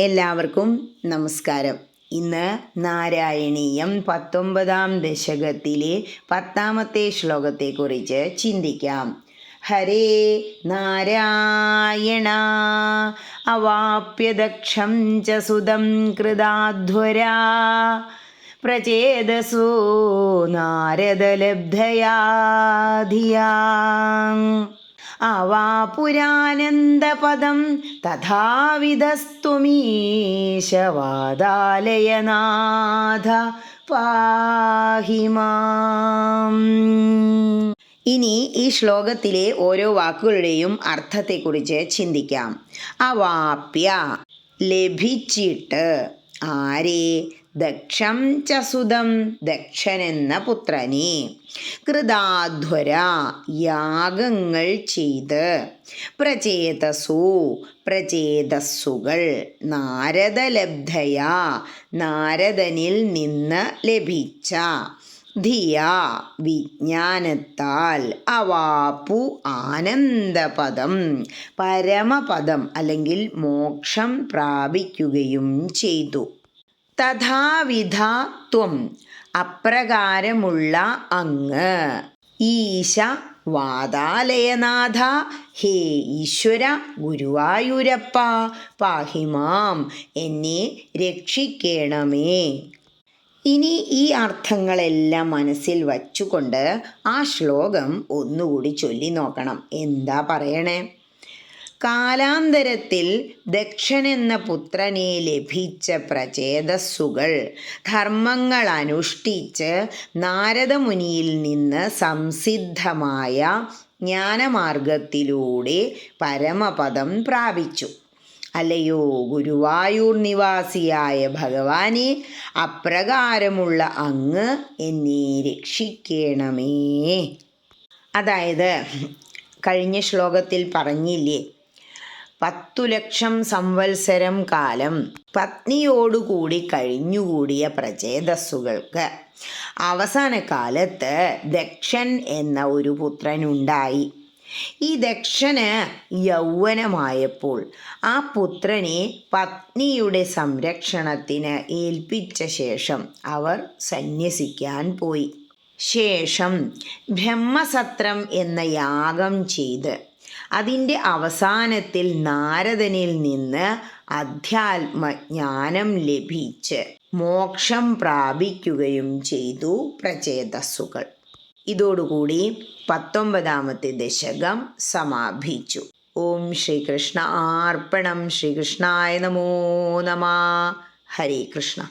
എല്ലാവർക്കും നമസ്കാരം. ഇന്ന് നാരായണീയം പത്തൊമ്പതാം ദശകത്തിലെ പത്താമത്തെ ശ്ലോകത്തെക്കുറിച്ച് ചിന്തിക്കാം. ഹരേ നാരായണ അവാപ്യദക്ഷം ച സുതം കൃതാധ്വരാ. പ്രചേതസോ നാരദലബ്ധയാ ധിയാ അവാപുരാനന്ദപദം തഥാവിധസ്തുമീശവാദാലയനാഥ പാഹി മാം. ഇനി ഈ ശ്ലോകത്തിലെ ഓരോ വാക്കുകളുടെയും അർത്ഥത്തെക്കുറിച്ച് ചിന്തിക്കാം. അവാപ്യ ലഭിച്ചിട്ട് ആരെ? ദക്ഷം ചസുതം ദക്ഷനെന്ന പുത്രനെ. കൃതാധ്വര യാഗങ്ങൾ ചെയ്ത് പ്രചേതസു പ്രചേതസ്സുകൾ നാരദലബ്ധയാ നാരദനിൽ നിന്ന് ലഭിച്ച ധിയ വിജ്ഞാനത്താൽ അവാപ്പു ആനന്ദപദം പരമപദം അല്ലെങ്കിൽ മോക്ഷം പ്രാപിക്കുകയും ചെയ്തു. തഥാവിധ ത്വം അപ്രകാരമുള്ള അങ്ങ്. ഈശ വാതാലയനാഥ ഹേ ഈശ്വര ഗുരുവായൂരപ്പ പാഹിമാം എന്നെ രക്ഷിക്കണമേ. ഇനി ഈ അർത്ഥങ്ങളെല്ലാം മനസ്സിൽ വച്ചുകൊണ്ട് ആ ശ്ലോകം ഒന്നുകൂടി ചൊല്ലി നോക്കണം. എന്താ പറയണേ? കാലാന്തരത്തിൽ ദക്ഷൻ എന്ന പുത്രനെ ലഭിച്ച പ്രചേതസ്സുകൾ ധർമ്മങ്ങൾ അനുഷ്ഠിച്ച് നാരദമുനിയിൽ നിന്ന് സംസിദ്ധമായ ജ്ഞാനമാർഗത്തിലൂടെ പരമപദം പ്രാപിച്ചു. അല്ലയോ ഗുരുവായൂർ നിവാസിയായ ഭഗവാനെ അപ്രകാരമുള്ള അങ്ങ് എന്നെ രക്ഷിക്കണമേ. അതായത് കഴിഞ്ഞ ശ്ലോകത്തിൽ പറഞ്ഞില്ലേ പത്തു ലക്ഷം സംവത്സരം കാലം പത്നിയോടുകൂടി കഴിഞ്ഞുകൂടിയ പ്രചേതസ്സുകൾക്ക്. അവസാന കാലത്ത് ദക്ഷൻ എന്ന ഒരു പുത്രനുണ്ടായി. ഈ ദക്ഷന് യൗവനമായപ്പോൾ ആ പുത്രനെ പത്നിയുടെ സംരക്ഷണത്തിന് ഏൽപ്പിച്ച ശേഷം അവർ സന്യസിക്കാൻ പോയി. ശേഷം ബ്രഹ്മസത്രം എന്ന യാഗം ചെയ്ത് അതിന്റെ അവസാനത്തിൽ നാരദനിൽ നിന്ന് അധ്യാത്മജ്ഞാനം ലഭിച്ച് മോക്ഷം പ്രാപിക്കുകയും ചെയ്തു പ്രചേതസ്സുകൾ. ഇതോടുകൂടി പത്തൊമ്പതാമത്തെ ദശകം സമാപിച്ചു. ഓം ശ്രീകൃഷ്ണ ആർപ്പണം ശ്രീകൃഷ്ണായ നമോ നമ. ഹരേ കൃഷ്ണ.